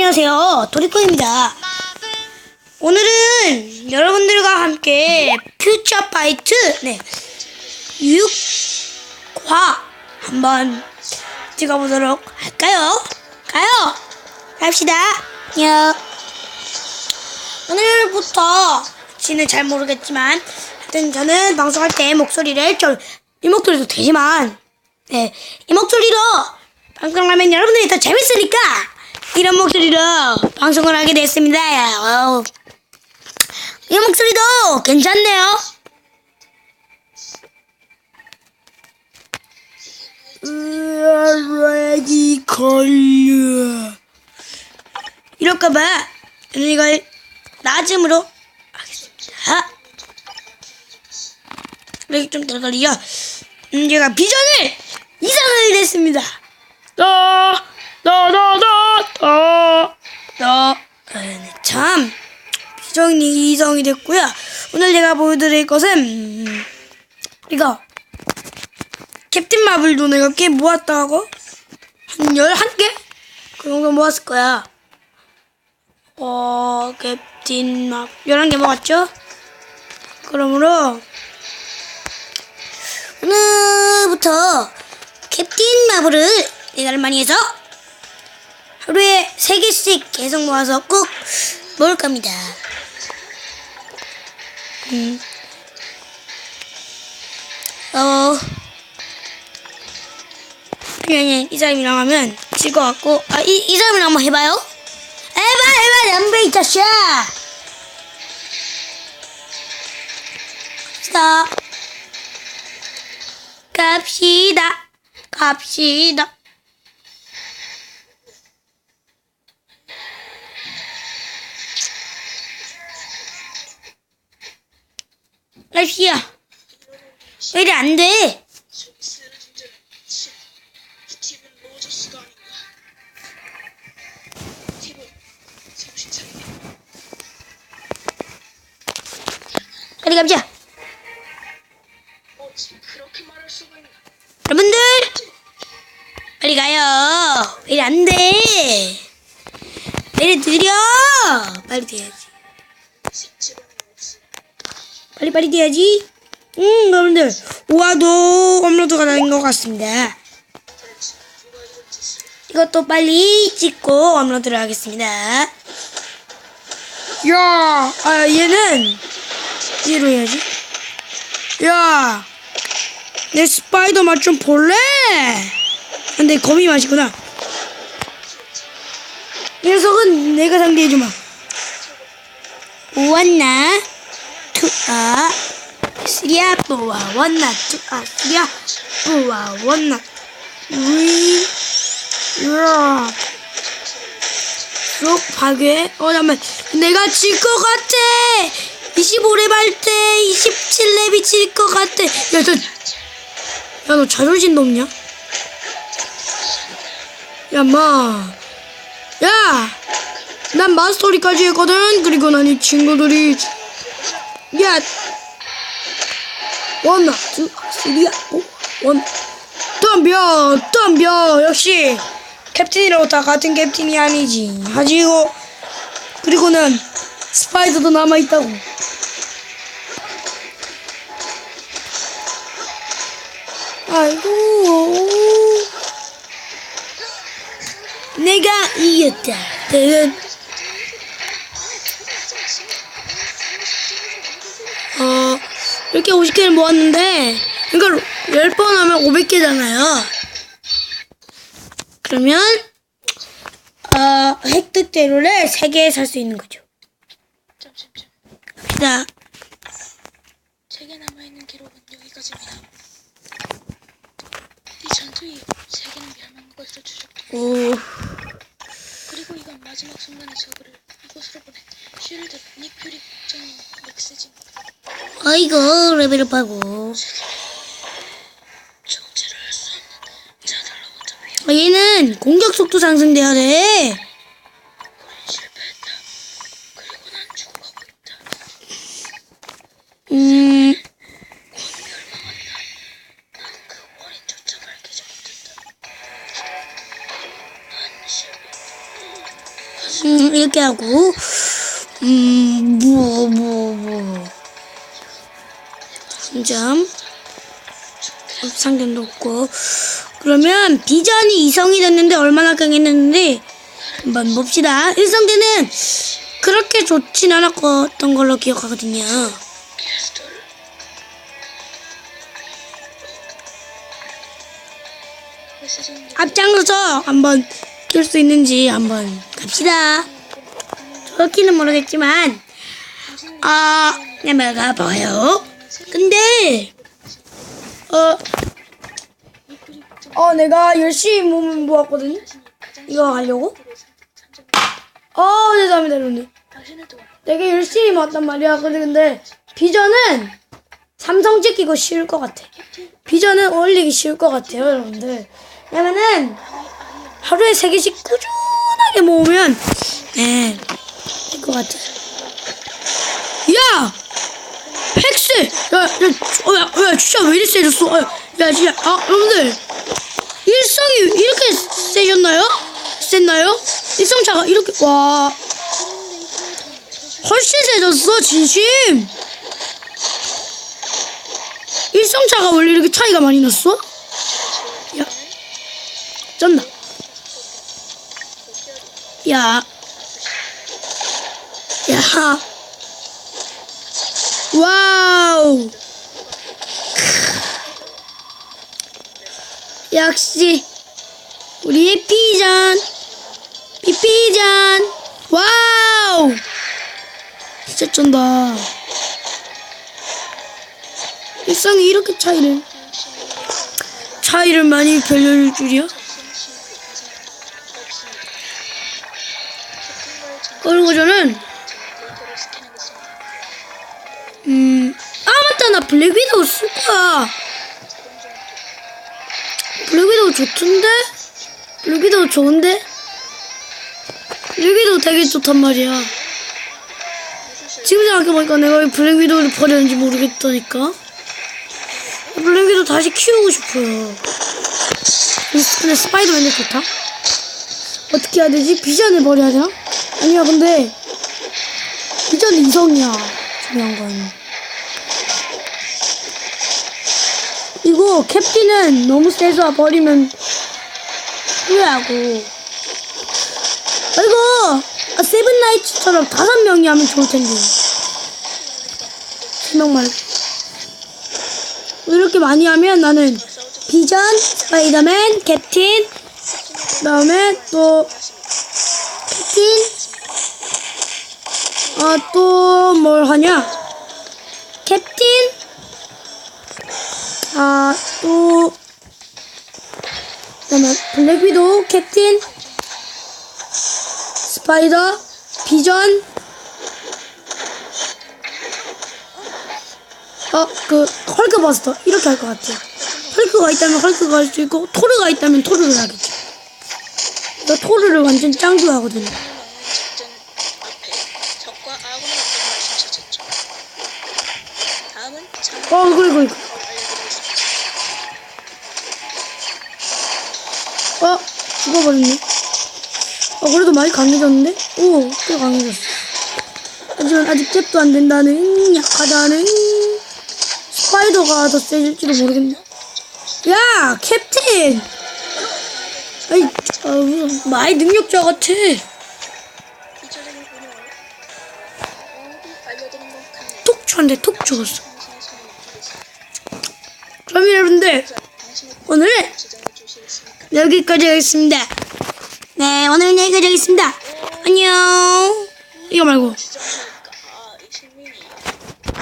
안녕하세요. 도리코입니다. 오늘은 여러분들과 함께 퓨처 파이트 네 6화 한번 찍어보도록 할까요? 가요! 갑시다. 안녕. 오늘부터 지는 잘 모르겠지만 하여튼 저는 방송할 때 목소리를 좀 이 목소리도 되지만 네, 이 목소리로 방송을 하면 여러분들이 더 재밌으니까 이런 목소리로 방송을 하게 됐습니다. 어우, 이 목소리도 괜찮네요. 레디 걸려. 이럴까봐 이걸 낮음으로 하겠습니다. 이렇게 좀 들어가리요. 음, 제가 비전을 이상을 냈습니다. 나, 나, 나, 나, 나, 나. 네, 참, 비전이 이상이 됐고요. 오늘 제가 보여드릴 것은, 음, 이거. 캡틴 마블도 내가 꽤 모았다고? 한 11개? 그 정도 모았을 거야. 어, 캡틴 마 11개 모았죠? 그러므로, 오늘부터 캡틴 마블을 내가를 많이 해서 하루에 3개씩 계속 모아서 꼭 먹을 겁니다. 음. 어, 그냥 이 사람이랑 하면 질 것 같고, 아, 이, 이 사람이랑 한번 해봐요? 해봐, 해봐, 연배 이 자식아! 갑시다. 갑시다. 갑시다. 날씨야. 왜 이래 안 돼? 빨리 있나. 여러분들! 빨리 가요. 왜 이래 안 돼? 왜 이래 느려? 빨리 돼야지. 빨리 빨리 돼야지. 음, 여러분들. 우와도 업로드가 된 것 같습니다. 이것도 빨리 찍고 업로드를 하겠습니다. 야, 아, 얘는 얘로 해야지. 야, 내 스파이더 맛 좀 볼래? 근데 거미 맛이구나. 이 녀석은 내가 상대해주마. 원나 투아 쓰리아 뿌아 원나 투아 쓰리아 뿌아 원나 우이 야. 쏙 파괴. 어, 잠깐만. 내가 질 것 같아. 25렙 할때 27렙이 질 것 같아. 야, 저, 야, 너 자존심 높냐? 야, 마. 야! 난 마스터리까지 했거든. 그리고 난 이 친구들이. 야! 원나, 투, 쓰리야, 오, 원. 덤벼, 덤벼. 역시 캡틴이라고 다 같은 캡틴이 아니지. 하지고 그리고는 스파이더도 남아 있다고. 아이고. 내가 이겼다. 이렇게 50개를 모았는데, 이걸 10번 하면 500개잖아요. 그러면, 어, 획득 재료를 3개 살 수 있는 거죠. 잠시만. 갑시다. 책에 남아 있는 기록은 여기까지입니다. 이 전투이 세계는 멸망 것으로 추적되고 오, 그리고 이건 마지막 순간의 저그를 이곳으로 보낸 쉴드 닉퓨리 국장님 메시지입니다. 아이고, 자들로부터 위협 아, 얘는 공격 속도 상승돼야 돼. 음. 음, 이렇게 하고, 음, 뭐, 뭐, 뭐. 상점. 상점 놓고. 그러면 비전이 이성이 됐는데 얼마나 강했는데 한번 봅시다. 일성대는 그렇게 좋진 않았던 걸로 기억하거든요. 앞장서서 한번 킬수 있는지 한번 갑시다. 정확히는 모르겠지만, 아, 내가 봐요. 근데, 어, 어, 내가 열심히 몸을 모았거든. 이거 하려고? 어, 죄송합니다, 여러분들. 내가 열심히 모았단 말이야. 근데, 근데, 비전은 삼성 찍기고 쉬울 것 같아. 비전은 올리기 쉬울 것 같아요, 여러분들. 왜냐면은, 하루에 세 개씩 꾸준하게 모으면 네, 될것 같아. 야, 팩스, 야, 야, 어, 야, 야, 진짜 왜 이리 세졌어? 어, 야, 진짜, 아, 여러분들, 일성이 이렇게 세졌나요? 셌나요? 일성차가 이렇게 와, 훨씬 세졌어, 진심. 일성차가 원래 이렇게 차이가 많이 났어? 야, 쩐다. 야. 야. 와우. 역시 우리의 피전. 피피전. 와우. 진짜 쩐다. 일상이 이렇게 차이를 차이를 많이 별려줄 줄이야? 그리고 저는 음, 아 맞다 나 블랙 위도우 쓸 거야. 위도우 좋던데? 위도우 좋은데? 위도우 되게 좋단 말이야. 지금 생각해보니까 내가 왜 블랙 위도우를 버렸는지 모르겠다니까. 블랙 위도우 다시 키우고 싶어요. 근데 스파이더맨도 좋다. 어떻게 해야 되지? 비전을 버려야 되나? 아니야 근데 비전은 이성이야 중요한 건 캡틴은 너무 세서 버리면 후회하고. 아이고 아, 세븐나이츠처럼 다섯 명이 하면 좋을 텐데. 세명 말고. 이렇게 많이 하면 나는 비전, 스파이더맨, 캡틴 그 다음에 또 캡틴? 아 또 뭘 하냐 아 또. 그다음에 블랙 위도우 캡틴. 스파이더 비전. 어 그 헐크 버스터. 이렇게 할 것 같아요. 헐크가 있다면 헐크가 할 수 있고 토르가 있다면 토르를 하겠죠. 나 토르를 완전 짱 좋아하거든요. 어 이거 이거 이거 죽어버렸네 어 그래도 많이 강해졌는데? 오 꽤 강해졌어 하지만 아직 잽도 안 된다는 약하다는 스파이더가 더 세질지도 모르겠네 야 캡틴 아이 어, 무슨 많이 능력자 같아. 톡 쳤는데 톡 죽었어. 그럼 여러분들 오늘 여기까지 하겠습니다. 네 오늘은 여기까지 하겠습니다. 안녕. 이거 말고